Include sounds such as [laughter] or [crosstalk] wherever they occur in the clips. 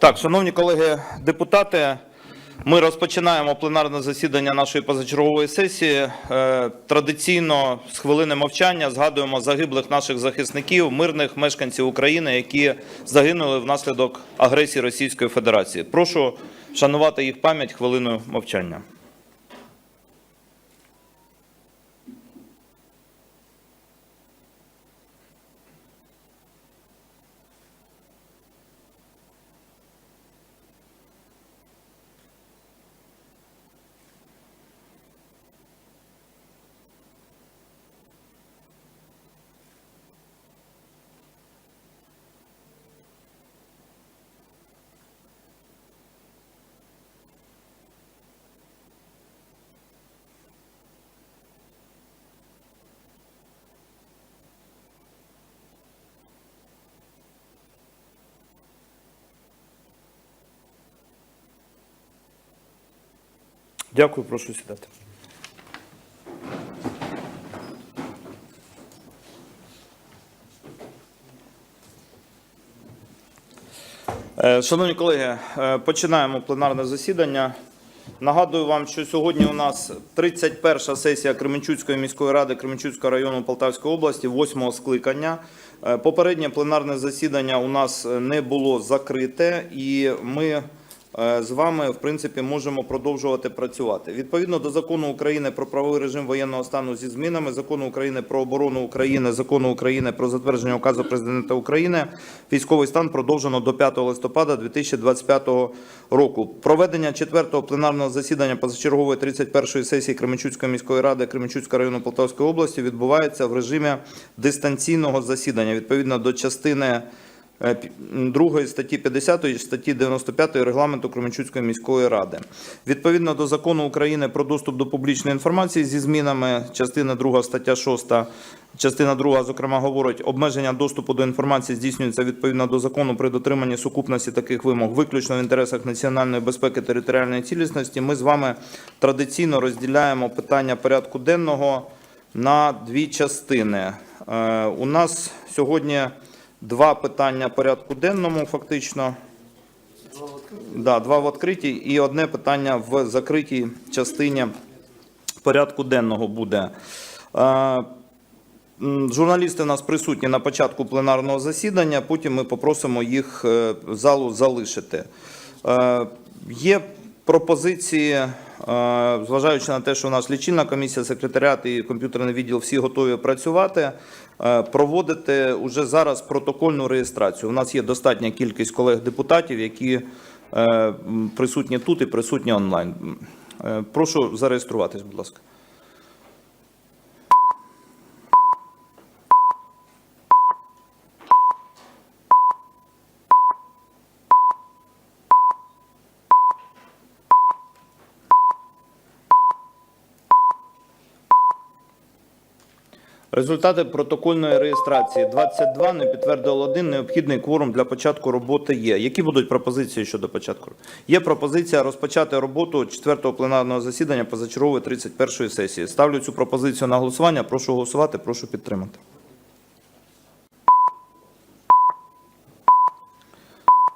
Так, шановні колеги депутати, ми розпочинаємо пленарне засідання нашої позачергової сесії. Е, Традиційно з хвилини мовчання згадуємо загиблих наших захисників, мирних мешканців України, які загинули внаслідок агресії Російської Федерації. Прошу шанувати їх пам'ять хвилиною мовчання. Дякую, прошу сідати. Е, Шановні колеги, е, починаємо пленарне засідання. Нагадую вам, що сьогодні у нас 31 сесія Кременчуцької міської ради Кременчуцького району Полтавської області, 8 скликання. Е, Попереднє пленарне засідання у нас не було закрите, і ми з вами, в принципі, можемо продовжувати працювати. Відповідно до закону України про правовий режим воєнного стану зі змінами, закону України про оборону України, закону України про затвердження указу президента України, військовий стан продовжено до 5 листопада 2025 року. Проведення четвертого пленарного засідання позачергової 31-ї сесії Кременчуцької міської ради Кременчуцького району Полтавської області відбувається в режимі дистанційного засідання відповідно до частини е, пі- м, другої статті 50 і статті 95 регламенту Кременчуцької міської ради. Відповідно до закону України про доступ до публічної інформації зі змінами, частина 2 стаття 6, частина 2, зокрема, говорить, обмеження доступу до інформації здійснюється відповідно до закону при дотриманні сукупності таких вимог, виключно в інтересах національної безпеки територіальної цілісності. Ми з вами традиційно розділяємо питання порядку денного на дві частини. Е, У нас сьогодні два питання порядку денному, фактично. Да, два в відкритій і одне питання в закритій частині порядку денного буде. Е, Журналісти у нас присутні на початку пленарного засідання, потім ми попросимо їх е, залу залишити. Е, Є пропозиції, зважаючи на те, що у нас лічильна комісія, секретаріат і комп'ютерний відділ всі готові працювати, проводити уже зараз протокольну реєстрацію. У нас є достатня кількість колег-депутатів, які е, присутні тут і присутні онлайн. Е, Прошу зареєструватись, будь ласка. Результати протокольної реєстрації 22, не підтвердило 1, необхідний кворум для початку роботи є. Які будуть пропозиції щодо початку? Є пропозиція розпочати роботу 4-го пленарного засідання позачергової 31-ї сесії. Ставлю цю пропозицію на голосування. Прошу голосувати, прошу підтримати.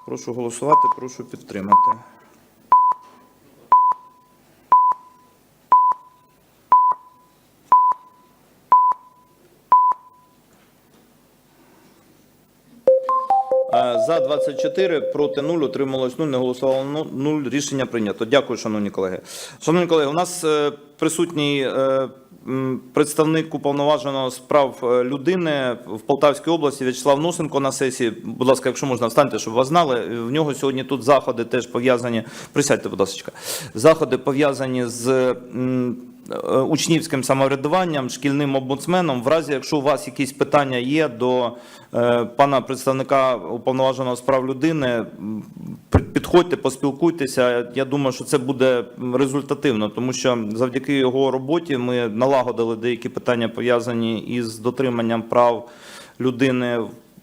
Прошу голосувати, прошу підтримати. Е, За 24, проти 0, утрималось 0, не голосувало 0. Рішення прийнято. Дякую, шановні колеги. Шановні колеги, у нас е, присутній е, представник уповноваженого з прав е, людини в Полтавській області В'ячеслав Носенко на сесії. Будь ласка, якщо можна, встаньте, щоб вас знали. В нього сьогодні тут заходи теж пов'язані. Присядьте, будь ласка. Заходи пов'язані з учнівським самоврядуванням, шкільним омбудсменом. В разі, якщо у вас якісь питання є до е, пана представника уповноваженого з прав людини, підходьте, поспілкуйтеся. Я думаю, що це буде результативно, тому що завдяки його роботі ми налагодили деякі питання пов'язані із дотриманням прав людини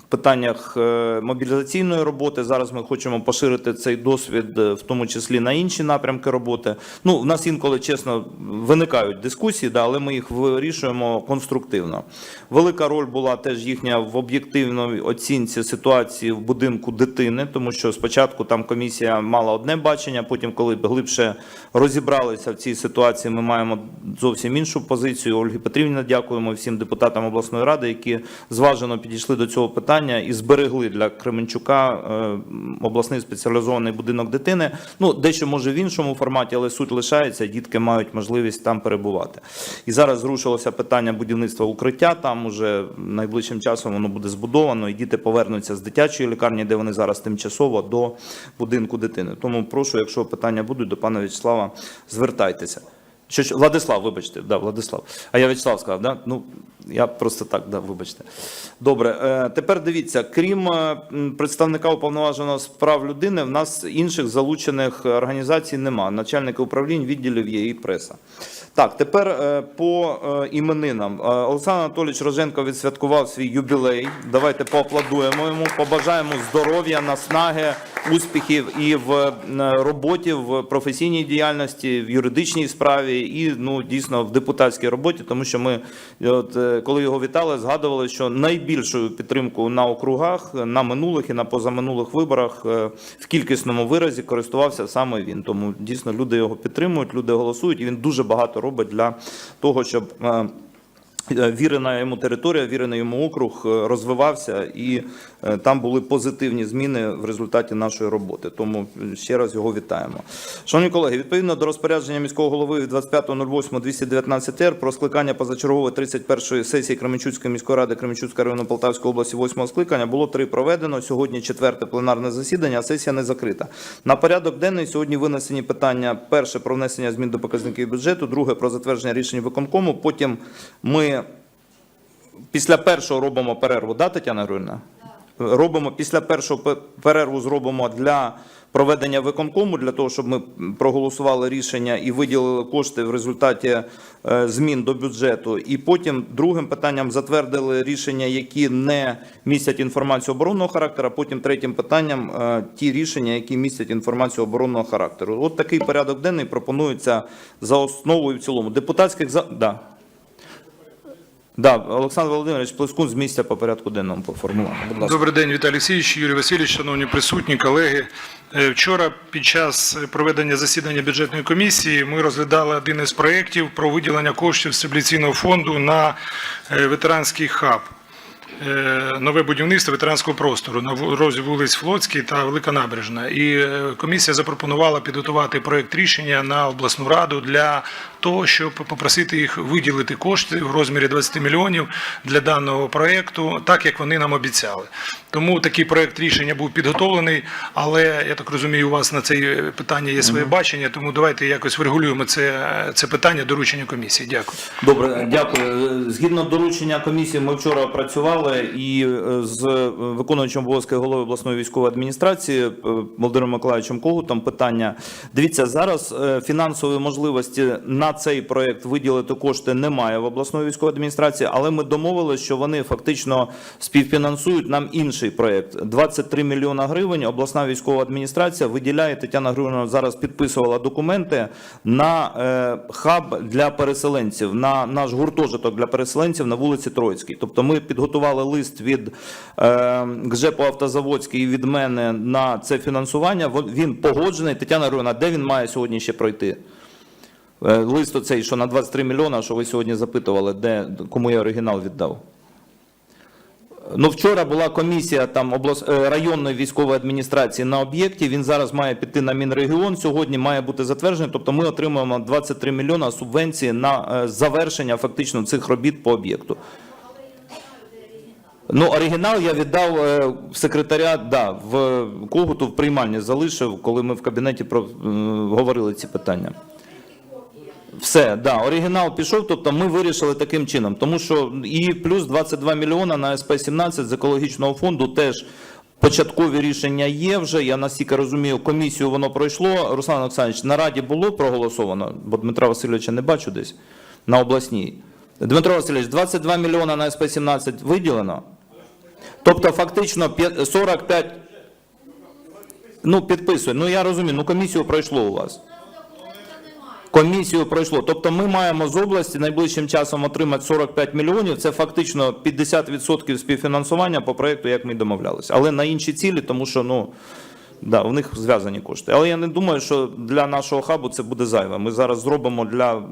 питаннях е, мобілізаційної роботи. Зараз ми хочемо поширити цей досвід, е, в тому числі на інші напрямки роботи. Ну, в нас інколи чесно виникають дискусії, да, але ми їх вирішуємо конструктивно. Велика роль була теж їхня в об'єктивній оцінці ситуації в будинку дитини, тому що спочатку там комісія мала одне бачення, потім, коли глибше розібралися в цій ситуації, ми маємо зовсім іншу позицію. Ольгі Петрівні дякуємо всім депутатам обласної ради, які зважено підійшли до цього питання і зберегли для Кременчука е, обласний спеціалізований будинок дитини. Ну, дещо може в іншому форматі, але суть лишається. Дітки мають можливість там перебувати. І зараз зрушилося питання будівництва укриття. Там уже найближчим часом воно буде збудовано, і діти повернуться з дитячої лікарні, де вони зараз тимчасово до будинку дитини. Тому прошу, якщо питання будуть до пана В'ячеслава, звертайтеся. Що- Владислав, вибачте, да, Владислав. А я В'ячеслав сказав, да? Ну, я просто так, да, вибачте. Добре, е, тепер дивіться, крім е, представника уповноваженого з прав людини, в нас інших залучених організацій нема. Начальники управлінь, відділів є і преса. Так, тепер е, по іменинам. Олександр Анатолійович Роженко відсвяткував свій юбілей. Давайте поаплодуємо йому, побажаємо здоров'я, наснаги, успіхів і в роботі, в професійній діяльності, в юридичній справі і ну дійсно в депутатській роботі, тому що ми, от коли його вітали, згадували, що найбільшою підтримкою на округах на минулих і на позаминулих виборах е, в кількісному виразі користувався саме він. Тому дійсно люди його підтримують, люди голосують, і він дуже багато робить для того, щоб. е, Е, Вірена йому територія, вірений йому округ розвивався, і там були позитивні зміни в результаті нашої роботи. Тому е, ще раз його вітаємо. Шановні колеги, відповідно до розпорядження міського голови від 25.08.219 р про скликання позачергової 31-ї сесії Кременчуцької міської ради Кременчуцького району Полтавської області 8 скликання було три проведено. Сьогодні четверте пленарне засідання, а сесія не закрита. На порядок денний сьогодні винесені питання: перше про внесення змін до показників бюджету, друге про затвердження рішень виконкому. Потім ми після першого робимо перерву, да, Тетяна Григорівна? Робимо після першого перерву зробимо для проведення виконкому, для того, щоб ми проголосували рішення і виділили кошти в результаті е, змін до бюджету. І потім другим питанням затвердили рішення, які не містять інформацію оборонного характеру. Потім третім питанням е, ті рішення, які містять інформацію оборонного характеру. От такий порядок денний пропонується за основу і в цілому. Депутатських за да. Да, Олександр Володимирович Плескун з місця по порядку денному поформував. Будь ласка. Добрий день, Віталій Олексійович, Юрій Васильович, шановні присутні, колеги. Е, Вчора під час проведення засідання бюджетної комісії ми розглядали один із проєктів про виділення коштів стабіляційного фонду на е, ветеранський хаб. Е, Нове будівництво ветеранського простору на розі вулиць Флотський та Велика Набережна. І е, комісія запропонувала підготувати проєкт рішення на обласну раду для того, щоб попросити їх виділити кошти в розмірі 20 мільйонів для даного проєкту, так як вони нам обіцяли. Тому такий проєкт рішення був підготовлений, але я так розумію, у вас на це питання є своє бачення, тому давайте якось врегулюємо це, це питання доручення комісії. Дякую. Добре, дякую. Згідно доручення комісії, ми вчора працювали і е, з е, виконуючим обов'язки голови обласної військової адміністрації е, Володимиром Миколаївичем Когутом питання. Дивіться, зараз фінансової можливості на цей проект виділити кошти немає в обласної військової адміністрації, але ми домовилися, що вони фактично співфінансують нам інший проект. 23 мільйона гривень. Обласна військова адміністрація виділяє. Тетяна Григорівна зараз підписувала документи на хаб для переселенців, на наш гуртожиток для переселенців на вулиці Троїцькій. Тобто ми підготували лист від е, ГЖЕПу Автозаводський і від мене на це фінансування. Він погоджений. Тетяна Григорівна, де він має сьогодні ще пройти? Е, Лист оцей, що на 23 мільйона, що ви сьогодні запитували, де, кому я оригінал віддав? Ну, вчора була комісія там облас... е, районної військової адміністрації на об'єкті. Він зараз має піти на Мінрегіон. Сьогодні має бути затверджений. Тобто ми отримуємо 23 мільйона субвенції на е, завершення фактично цих робіт по об'єкту. Ну, оригінал я віддав е, в секретаріат, да, в Когуту в приймальні залишив, коли ми в кабінеті про, е, говорили ці питання. Все, да, оригінал пішов, тобто ми вирішили таким чином. Тому що і плюс 22 мільйона на СП-17 з екологічного фонду теж початкові рішення є вже. Я настільки розумію, комісію воно пройшло. Руслан Олександрович, на Раді було проголосовано, бо Дмитра Васильовича не бачу десь на обласній. Дмитро Васильович, 22 мільйона на СП-17 виділено? Тобто фактично п'я- 45... Ну, підписує. Ну, я розумію, ну комісію пройшло у вас. Комісію пройшло. Тобто ми маємо з області найближчим часом отримати 45 мільйонів. Це фактично 50% співфінансування по проєкту, як ми домовлялися. Але на інші цілі, тому що ну, да, у них зв'язані кошти. Але я не думаю, що для нашого хабу це буде зайве. Ми зараз зробимо для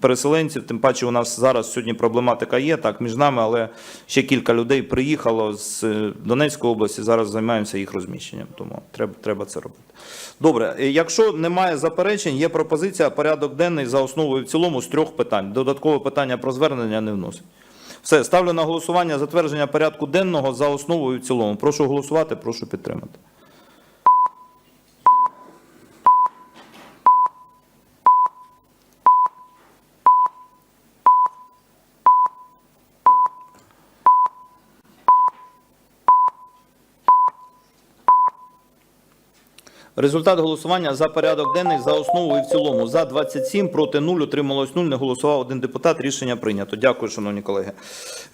переселенців, тим паче у нас зараз сьогодні проблематика є, так, між нами, але ще кілька людей приїхало з е, Донецької області, зараз займаємося їх розміщенням, тому треба, треба це робити. Добре, е, якщо немає заперечень, є пропозиція порядок денний за основу і в цілому з трьох питань. Додаткове питання про звернення не вносить. Все, ставлю на голосування затвердження порядку денного за основу і в цілому. Прошу голосувати, прошу підтримати. Результат голосування за порядок денний за основу і в цілому. За 27, проти 0, утрималось 0, не голосував один депутат. Рішення прийнято. Дякую, шановні колеги.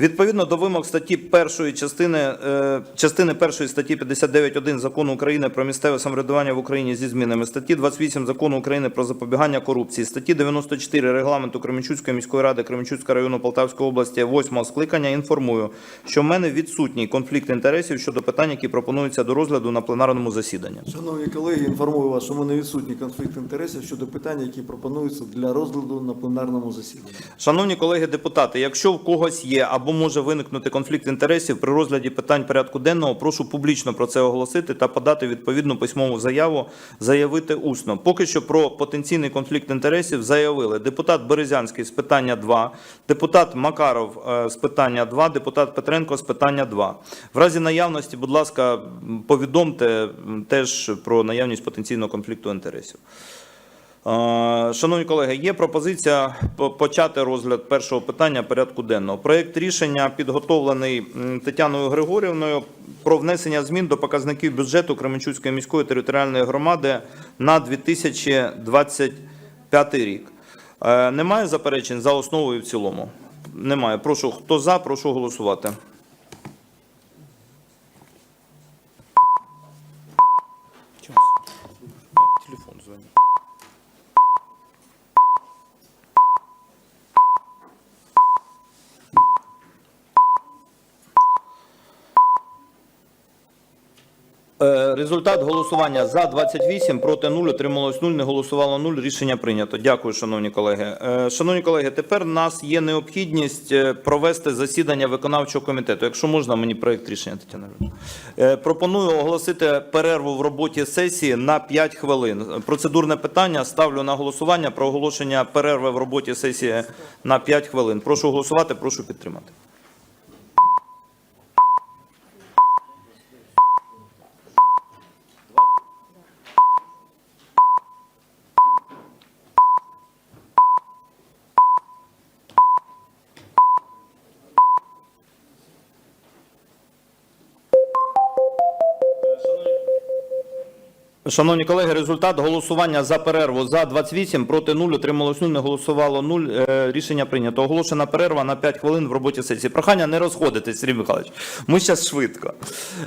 Відповідно до вимог статті першої частини, е, частини першої статті 59.1 Закону України про місцеве самоврядування в Україні зі змінами, статті 28 Закону України про запобігання корупції, статті 94 Регламенту Кременчуцької міської ради Кременчуцького району Полтавської області 8 скликання інформую, що в мене відсутній конфлікт інтересів щодо питань, які пропонуються до розгляду на пленарному засіданні. Шановні колеги, інформую вас, що в мене відсутній конфлікт інтересів щодо питань, які пропонуються для розгляду на пленарному засіданні. Шановні колеги депутати, якщо в когось є або може виникнути конфлікт інтересів при розгляді питань порядку денного, прошу публічно про це оголосити та подати відповідну письмову заяву, заявити усно. Поки що про потенційний конфлікт інтересів заявили депутат Березянський з питання 2, депутат Макаров е, з питання 2, депутат Петренко з питання 2. В разі наявності, будь ласка, повідомте теж про наявність потенційного конфлікту інтересів. Шановні колеги, є пропозиція почати розгляд першого питання порядку денного. Проект рішення підготовлений Тетяною Григорівною про внесення змін до показників бюджету Кременчуцької міської територіальної громади на 2025 рік. Е, Немає заперечень за основу і в цілому? Немає. Прошу, хто за, прошу голосувати. 그건 Результат голосування за 28, проти 0, утрималось 0, не голосувало 0. Рішення прийнято. Дякую, шановні колеги. Е, Шановні колеги, тепер у нас є необхідність е, провести засідання виконавчого комітету. Якщо можна, мені проект рішення, Тетяна. Е, Пропоную оголосити перерву в роботі сесії на 5 хвилин. Процедурне питання ставлю на голосування про оголошення перерви в роботі сесії на 5 хвилин. Прошу голосувати, прошу підтримати. Шановні колеги, результат голосування за перерву за 28, проти 0, утрималось 0, не голосувало 0. Е, Рішення прийнято. Оголошена перерва на 5 хвилин в роботі сесії. Прохання не розходитись, Сергій Михайлович. Ми зараз швидко.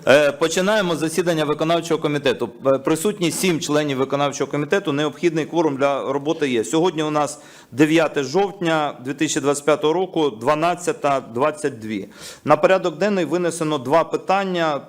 Е, Починаємо засідання виконавчого комітету. Е, Присутні 7 членів виконавчого комітету. Необхідний кворум для роботи є. Сьогодні у нас 9 жовтня 2025 року, 12.22. На порядок денний винесено два питання.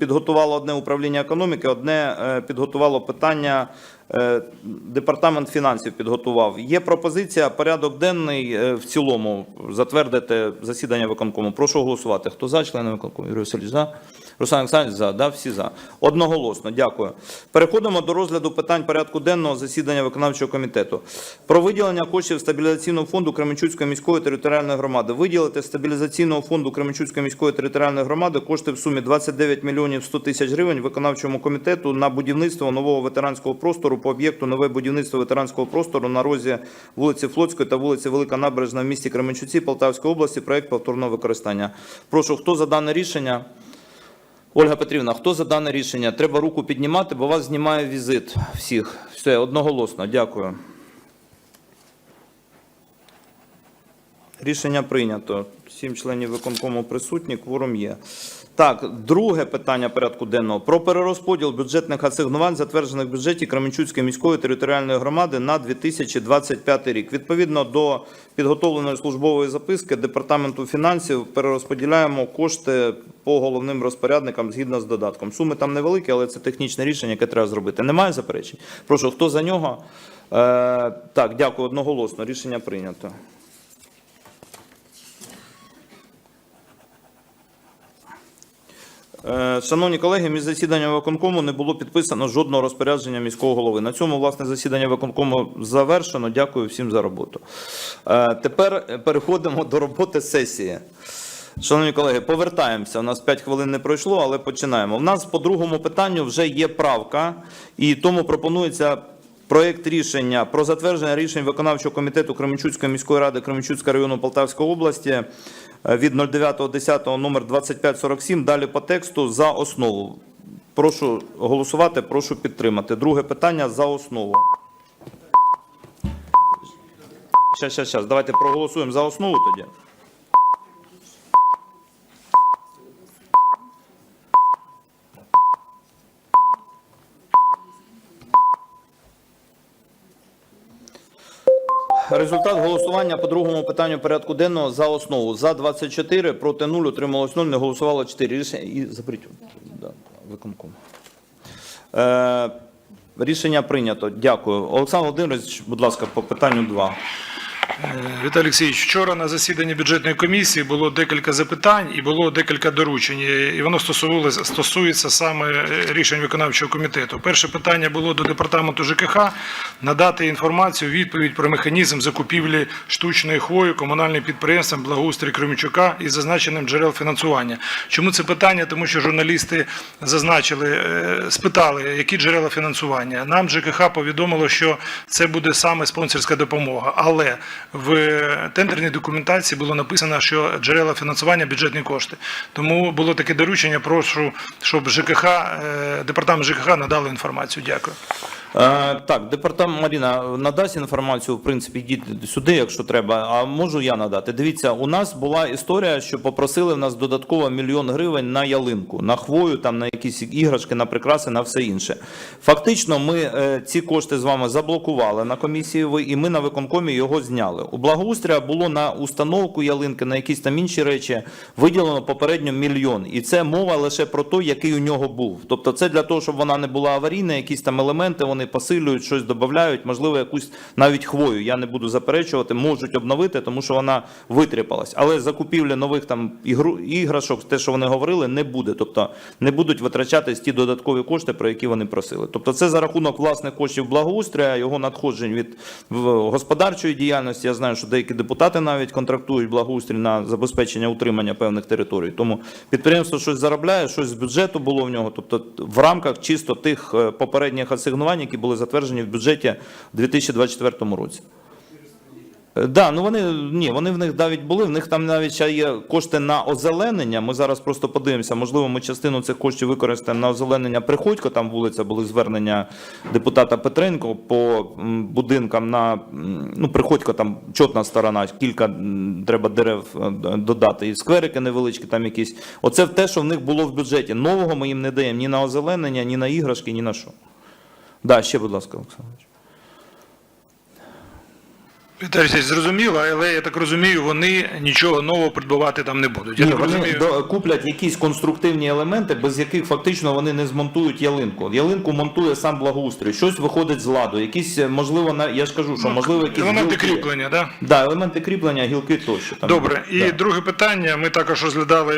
Підготувало одне управління економіки, одне е, підготувало питання. е, Департамент фінансів підготував. Є пропозиція порядок денний е, в цілому затвердити засідання виконкому. Прошу голосувати. Хто за члени виконкому? Юрій Васильович за. Руслан Олександрович за. Да, всі за. Одноголосно. Дякую. Переходимо до розгляду питань порядку денного засідання виконавчого комітету. Про виділення коштів стабілізаційного фонду Кременчуцької міської територіальної громади. Виділити стабілізаційного фонду Кременчуцької міської територіальної громади кошти в сумі 29 мільйонів 100 тисяч гривень виконавчому комітету на будівництво нового ветеранського простору по об'єкту нове будівництво ветеранського простору на розі вулиці Флотської та вулиці Велика Набережна в місті Кременчуці Полтавської області. Проект повторного використання. Прошу, хто за дане рішення? Ольга Петрівна, хто за дане рішення? Треба руку піднімати, бо вас знімає візит всіх. Все, одноголосно. Дякую. Рішення прийнято. Сім членів виконкому присутні, кворум є. Так, друге питання порядку денного про перерозподіл бюджетних асигнувань, затверджених в бюджеті Кременчуцької міської територіальної громади на 2025 рік. Відповідно до підготовленої службової записки департаменту фінансів перерозподіляємо кошти по головним розпорядникам згідно з додатком. Суми там невеликі, але це технічне рішення, яке треба зробити. Немає заперечень? Прошу, хто за нього? Е, так, дякую одноголосно. Рішення прийнято. Шановні колеги, між засіданням виконкому не було підписано жодного розпорядження міського голови. На цьому власне засідання виконкому завершено. Дякую всім за роботу. Е, Тепер переходимо до роботи сесії. Шановні колеги, повертаємося. У нас 5 хвилин не пройшло, але починаємо. У нас по другому питанню вже є правка, і тому пропонується проєкт рішення про затвердження рішень виконавчого комітету Кременчуцької міської ради Кременчуцького району Полтавської області е, від 09.10 номер 2547. Далі по тексту за основу. Прошу голосувати, прошу підтримати. Друге питання за основу. Щас, щас, щас. Давайте проголосуємо за основу тоді. Результат голосування по другому питанню порядку денного за основу. За 24, проти 0, утрималось 0, не голосувало 4. Рішення і заберіть виконком. Е, рішення прийнято. Дякую. Олександр Володимирович, будь ласка, по питанню 2. Віталій Олексійович, вчора на засіданні бюджетної комісії було декілька запитань і було декілька доручень, і воно стосується саме е, рішень виконавчого комітету. Перше питання було до департаменту ЖКХ надати інформацію, відповідь про механізм закупівлі штучної хвої комунальним підприємством благоустрій Кременчука із зазначеним джерел фінансування. Чому це питання? Тому що журналісти зазначили, е, спитали, які джерела фінансування. Нам ЖКХ повідомило, що це буде саме спонсорська допомога, але в тендерній документації було написано, що джерела фінансування бюджетні кошти. Тому було таке доручення. Прошу, щоб ЖКХ, е, департамент ЖКХ надали інформацію. Дякую. Е, так, департамент Маріна надасть інформацію, в принципі, йдіть сюди, якщо треба. А можу я надати. Дивіться, у нас була історія, що попросили в нас додатково мільйон гривень на ялинку, на хвою, там на якісь іграшки, на прикраси, на все інше. Фактично, ми е, ці кошти з вами заблокували на комісії. Ви і ми на виконкомі його зняли. У благоустрія було на установку ялинки, на якісь там інші речі виділено попередньо мільйон. І це мова лише про те, який у нього був. Тобто, це для того, щоб вона не була аварійна, якісь там елементи вони посилюють, щось додають, можливо, якусь навіть хвою. Я не буду заперечувати, можуть обновити, тому що вона витріпалась. Але закупівля нових там іграшок, те, що вони говорили, не буде. Тобто не будуть витрачатись ті додаткові кошти, про які вони просили. Тобто, це за рахунок власних коштів благоустрія, його надходжень від господарчої діяльності. Я знаю, що деякі депутати навіть контрактують благоустрій на забезпечення утримання певних територій. Тому підприємство щось заробляє, щось з бюджету було в нього. Тобто, в рамках чисто тих е, попередніх асигнувань, які були затверджені в бюджеті у 2024 році. Е, Да, ну вони ні, вони в них навіть були. В них там навіть ще є кошти на озеленення. Ми зараз просто подивимося. Можливо, ми частину цих коштів використаємо на озеленення Приходько. Там вулиця були звернення депутата Петренко по будинкам на ну Приходько, там чотна сторона, кілька треба дерев е, додати. І скверики невеличкі, там якісь. Оце те, що в них було в бюджеті. Нового ми їм не даємо ні на озеленення, ні на іграшки, ні на що. Да, ще, будь ласка, Олександрович. Віталій зрозуміло, але я так розумію, вони нічого нового придбавати там не будуть. Я Ні, так вони розумію. куплять якісь конструктивні елементи, без яких фактично вони не змонтують ялинку. Ялинку монтує сам благоустрій. Щось виходить з ладу. Якісь, е, можливо, на я ж кажу, що можливо якісь Елементи гілки- кріплення. Да? Да, елементи кріплення, гілки тощо. Там, Добре, і да. друге питання. Ми також розглядали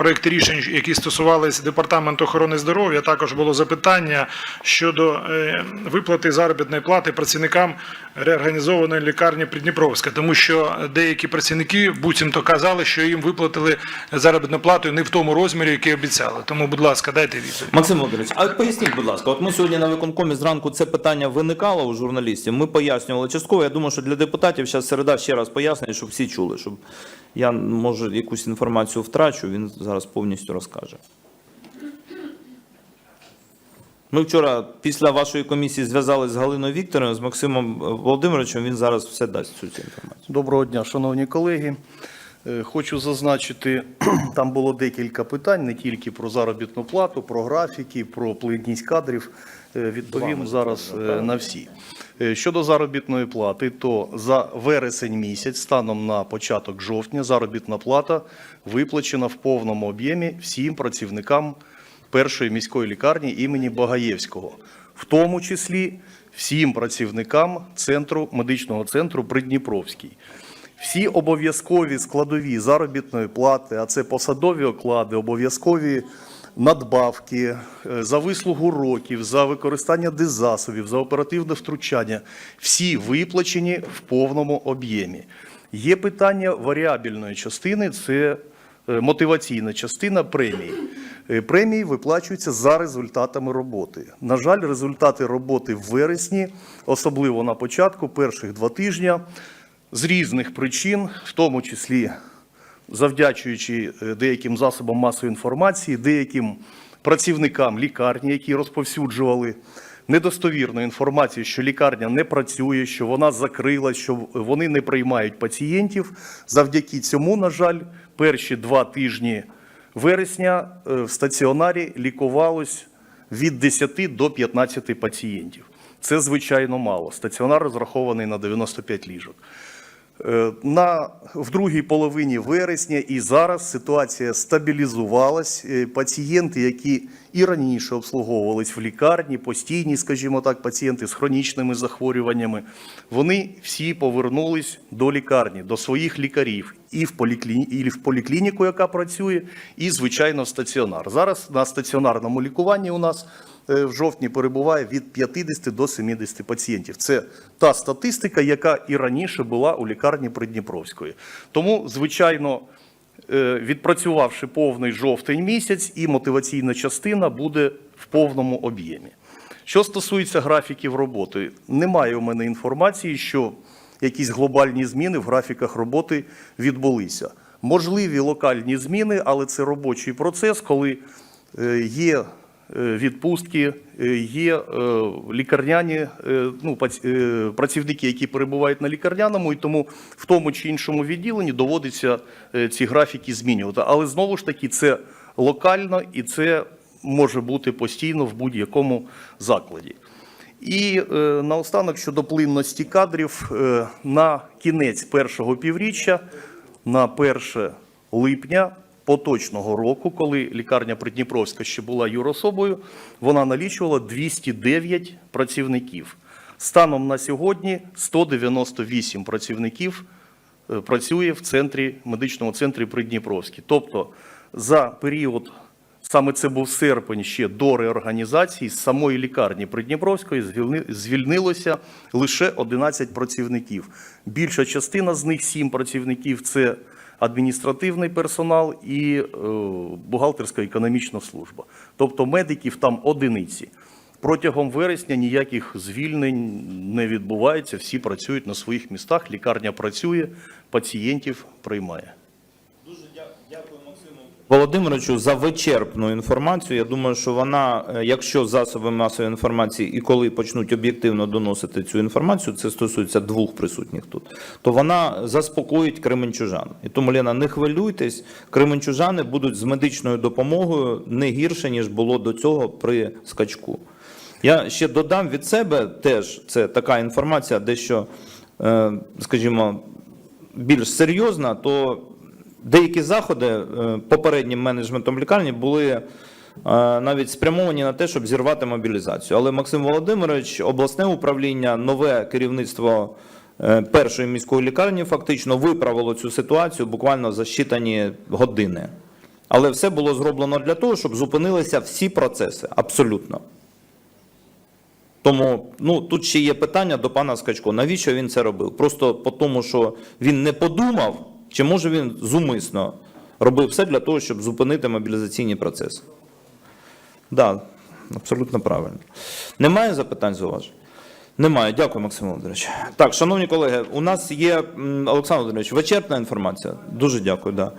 е, рішень, які стосувалися департаменту охорони здоров'я. Також було запитання щодо е, виплати заробітної плати працівникам реорганізованої лікарні Придніпровська, тому що деякі працівники буцімто казали, що їм виплатили заробітну плату не в тому розмірі, який обіцяли. Тому, будь ласка, дайте відповідь. Максим Володимирович, а поясніть, будь ласка, от ми сьогодні на виконкомі зранку це питання виникало у журналістів. Ми пояснювали частково. Я думаю, що для депутатів зараз середа ще раз пояснює, щоб всі чули, щоб я може якусь інформацію втрачу. Він зараз повністю розкаже. Ми вчора після вашої комісії зв'язалися з Галиною Вікторовною, з Максимом Володимировичем. Він зараз все дасть цю цю інформацію. Доброго дня, шановні колеги. Е, Хочу зазначити, [clears throat] там було декілька питань, не тільки про заробітну плату, про графіки, про плинність кадрів. Е, Відповім зараз е, на всі. Е, Щодо заробітної плати, то за вересень місяць, станом на початок жовтня, заробітна плата виплачена в повному об'ємі всім працівникам першої міської лікарні імені Багаєвського, в тому числі всім працівникам центру медичного центру Придніпровський. Всі обов'язкові складові заробітної плати, а це посадові оклади, обов'язкові надбавки е, за вислугу років, за використання дизасобів, за оперативне втручання, всі виплачені в повному об'ємі. Є питання варіабільної частини, це е, мотиваційна частина премії. Е, Премії виплачуються за результатами роботи. На жаль, результати роботи в вересні, особливо на початку, перших два тижня, з різних причин, в тому числі завдячуючи е, деяким засобам масової інформації, деяким працівникам лікарні, які розповсюджували недостовірну інформацію, що лікарня не працює, що вона закрилась, що вони не приймають пацієнтів. Завдяки цьому, на жаль, перші два тижні вересня е, в стаціонарі лікувалось від 10 до 15 пацієнтів. Це звичайно мало. Стаціонар розрахований на 95 ліжок. Е, На, в другій половині вересня і зараз ситуація стабілізувалась. Е, Пацієнти, які і раніше обслуговувались в лікарні, постійні, скажімо так, пацієнти з хронічними захворюваннями, вони всі повернулись до лікарні, до своїх лікарів і в, полікліні, і в поліклініку, яка працює, і, звичайно, в стаціонар. Зараз на стаціонарному лікуванні у нас е, в жовтні перебуває від 50 до 70 пацієнтів. Це та статистика, яка і раніше була у лікарні Придніпровської. Тому, звичайно, відпрацювавши повний жовтень місяць, і мотиваційна частина буде в повному об'ємі. Що стосується графіків роботи, немає у мене інформації, що якісь глобальні зміни в графіках роботи відбулися. Можливі локальні зміни, але це робочий процес, коли е, є е, відпустки, е, є е, лікарняні е, ну, е, працівники, які перебувають на лікарняному, і тому в тому чи іншому відділенні доводиться е, ці графіки змінювати. Але знову ж таки, це локально і це може бути постійно в будь-якому закладі. І е, наостанок щодо плинності кадрів е, на кінець першого півріччя, на 1 липня поточного року, коли лікарня Придніпровська ще була юрособою, вона налічувала 209 працівників. Станом на сьогодні 198 працівників е, працює в центрі медичному центрі Придніпровський. Тобто за період Саме це був серпень ще до реорганізації з самої лікарні Придніпровської звільнилося лише 11 працівників. Більша частина з них, 7 працівників, це адміністративний персонал і е, бухгалтерська економічна служба. Тобто медиків там одиниці. Протягом вересня ніяких звільнень не відбувається, всі працюють на своїх містах, лікарня працює, пацієнтів приймає. Володимировичу за вичерпну інформацію. Я думаю, що вона, е, якщо засоби масової інформації і коли почнуть об'єктивно доносити цю інформацію, це стосується двох присутніх тут, то вона заспокоїть кременчужан. І тому, Лена, не хвилюйтесь, кременчужани будуть з медичною допомогою не гірше, ніж було до цього при скачку. Я ще додам від себе теж це така інформація, дещо, е, скажімо, більш серйозна, то деякі заходи е, попереднім менеджментом лікарні були е, навіть спрямовані на те, щоб зірвати мобілізацію. Але Максим Володимирович, обласне управління, нове керівництво е, першої міської лікарні фактично виправило цю ситуацію буквально за щитані години. Але все було зроблено для того, щоб зупинилися всі процеси. Абсолютно. Тому ну, тут ще є питання до пана Скачко. Навіщо він це робив? Просто по тому, що він не подумав, чи може він зумисно робив все для того, щоб зупинити мобілізаційні процеси? Так, да, абсолютно правильно. Немає запитань зауважень? Немає. Дякую, Максим Володимирович. Так, шановні колеги, у нас є Олександр Володимирович, вичерпна інформація. Дуже дякую. Да.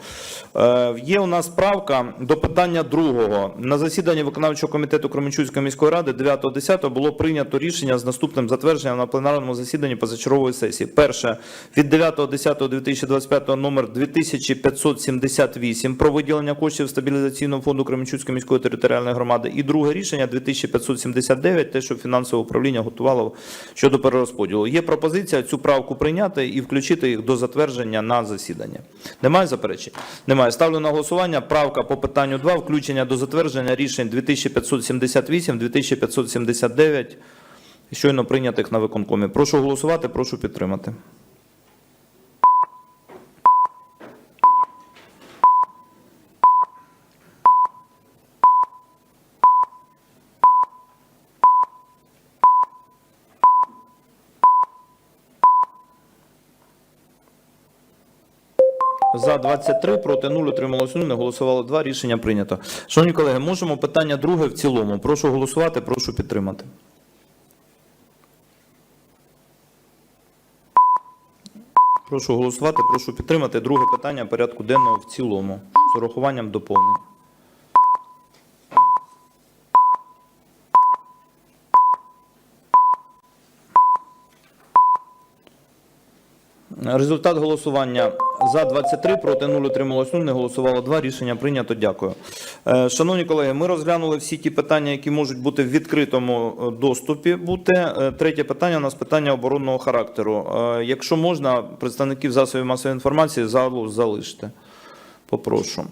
Е, є у нас правка до питання другого. На засіданні виконавчого комітету Кременчуцької міської ради 9.10 було прийнято рішення з наступним затвердженням на пленарному засіданні позачергової сесії. Перше від 9.10.2025 номер 2578 про виділення коштів стабілізаційного фонду Кременчуцької міської територіальної громади. І друге рішення 2579, те, що фінансове управління готувало щодо перерозподілу. Є пропозиція цю правку прийняти і включити їх до затвердження на засідання. Немає заперечень? Немає. Ставлю на голосування правка по питанню 2, включення до затвердження рішень 2578, 2579, щойно прийнятих на виконкомі. Прошу голосувати, прошу підтримати. За 23, проти 0, утрималось 0, не голосувало 2, рішення прийнято. Шановні колеги, можемо питання друге в цілому. Прошу голосувати, прошу підтримати. Прошу голосувати, прошу підтримати. Друге питання порядку денного в цілому з урахуванням доповнень. Результат голосування за 23, проти 0, утрималось 0, не голосувало 2. Рішення прийнято. Дякую. Е, Шановні колеги, ми розглянули всі ті питання, які можуть бути в відкритому е, доступі. Бути. Е, Третє питання у нас питання оборонного характеру. Якщо можна, представників засобів масової інформації залу залиште. Попрошу.